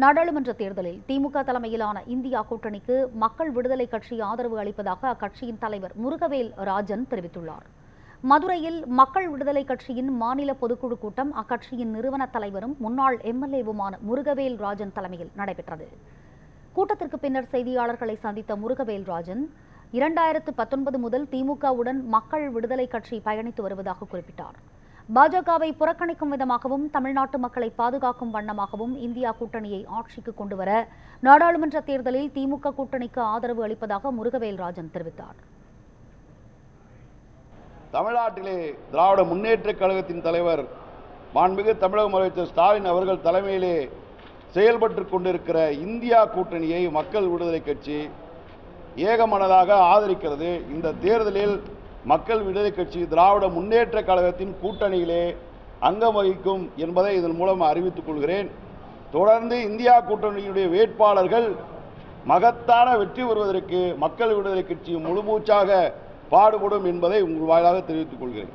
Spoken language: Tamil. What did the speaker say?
நாடாளுமன்ற தேர்தலில் திமுக தலைமையிலான இந்தியா கூட்டணிக்கு மக்கள் விடுதலை கட்சி ஆதரவு அளிப்பதாக அக்கட்சியின் தலைவர் முருகவேல் ராஜன் தெரிவித்துள்ளார். மதுரையில் மக்கள் விடுதலை கட்சியின் மாநில பொதுக்குழு கூட்டம் அக்கட்சியின் நிறுவன தலைவரும் முன்னாள் எம்எல்ஏவுமான முருகவேல் ராஜன் தலைமையில் நடைபெற்றது. கூட்டத்திற்கு பின்னர் செய்தியாளர்களை சந்தித்த முருகவேல் ராஜன் இரண்டாயிரத்து பத்தொன்பது முதல் திமுகவுடன் மக்கள் விடுதலை கட்சி பயணித்து வருவதாக குறிப்பிட்டார். பாஜகவை புறக்கணிக்கும் விதமாகவும் தமிழ்நாட்டு மக்களை பாதுகாக்கும் வண்ணமாகவும் இந்தியா கூட்டணியை ஆட்சிக்கு கொண்டுவர நாடாளுமன்ற தேர்தலில் திமுக கூட்டணிக்கு ஆதரவு அளிப்பதாக முருகவேல் ராஜன் தெரிவித்தார். தமிழ்நாட்டிலே திராவிட முன்னேற்றக் கழகத்தின் தலைவர் மாண்புமிகு தமிழக முதலமைச்சர் ஸ்டாலின் அவர்கள் தலைமையிலே செயல்பட்டு கொண்டிருக்கிற இந்தியா கூட்டணியை மக்கள் விடுதலை கட்சி ஏகமனதாக ஆதரிக்கிறது. இந்த தேர்தலில் மக்கள் விடுதலை கட்சி திராவிட முன்னேற்ற கழகத்தின் கூட்டணியிலே அங்கம் வகிக்கும் என்பதை இதன் மூலம் அறிவித்துக் கொள்கிறேன். தொடர்ந்து இந்தியா கூட்டணியுடைய வேட்பாளர்கள் மகத்தான வெற்றி பெறுவதற்கு மக்கள் விடுதலை கட்சி முழுமூச்சாக பாடுபடும் என்பதை உங்கள் வாயிலாக தெரிவித்துக் கொள்கிறேன்.